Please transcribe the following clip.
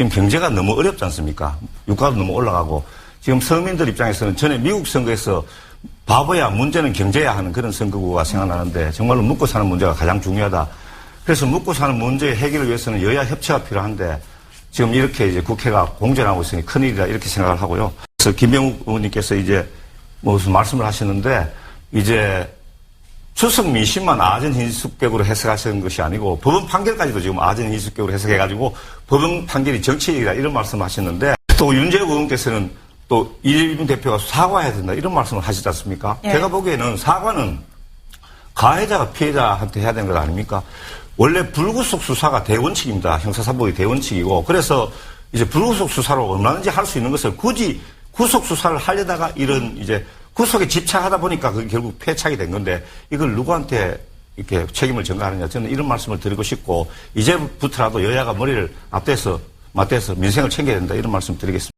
지금 경제가 너무 어렵지 않습니까? 유가도 너무 올라가고 지금 서민들 입장에서는 전에 미국 선거에서 바보야 문제는 경제야 하는 그런 선거구가 생각나는데 정말로 먹고 사는 문제가 가장 중요하다. 그래서 먹고 사는 문제 해결을 위해서는 여야 협치가 필요한데 지금 이렇게 이제 국회가 공전하고 있으니 큰일이다 이렇게 생각을 하고요. 그래서 김병욱 의원님께서 이제 무슨 말씀을 하시는데 이제 추석 민심만 아전인수격으로 해석하시는 것이 아니고 법원 판결까지도 지금 아전인수격으로 해석해가지고 법원 판결이 정치적이다 이런 말씀을 하셨는데 또 윤재욱 의원께서는 또 이재명 대표가 사과해야 된다 이런 말씀을 하시지 않습니까? 예. 제가 보기에는 사과는 가해자가 피해자한테 해야 되는 것 아닙니까? 원래 불구속 수사가 대원칙입니다. 형사사법의 대원칙이고 그래서 이제 불구속 수사로 얼마든지 할 수 있는 것을 굳이 구속 수사를 하려다가 이런 이제 구속에 집착하다 보니까 그게 결국 패착이 된 건데 이걸 누구한테 이렇게 책임을 전가하느냐 저는 이런 말씀을 드리고 싶고 이제부터라도 여야가 머리를 앞대서 맞대서 민생을 챙겨야 된다 이런 말씀 드리겠습니다.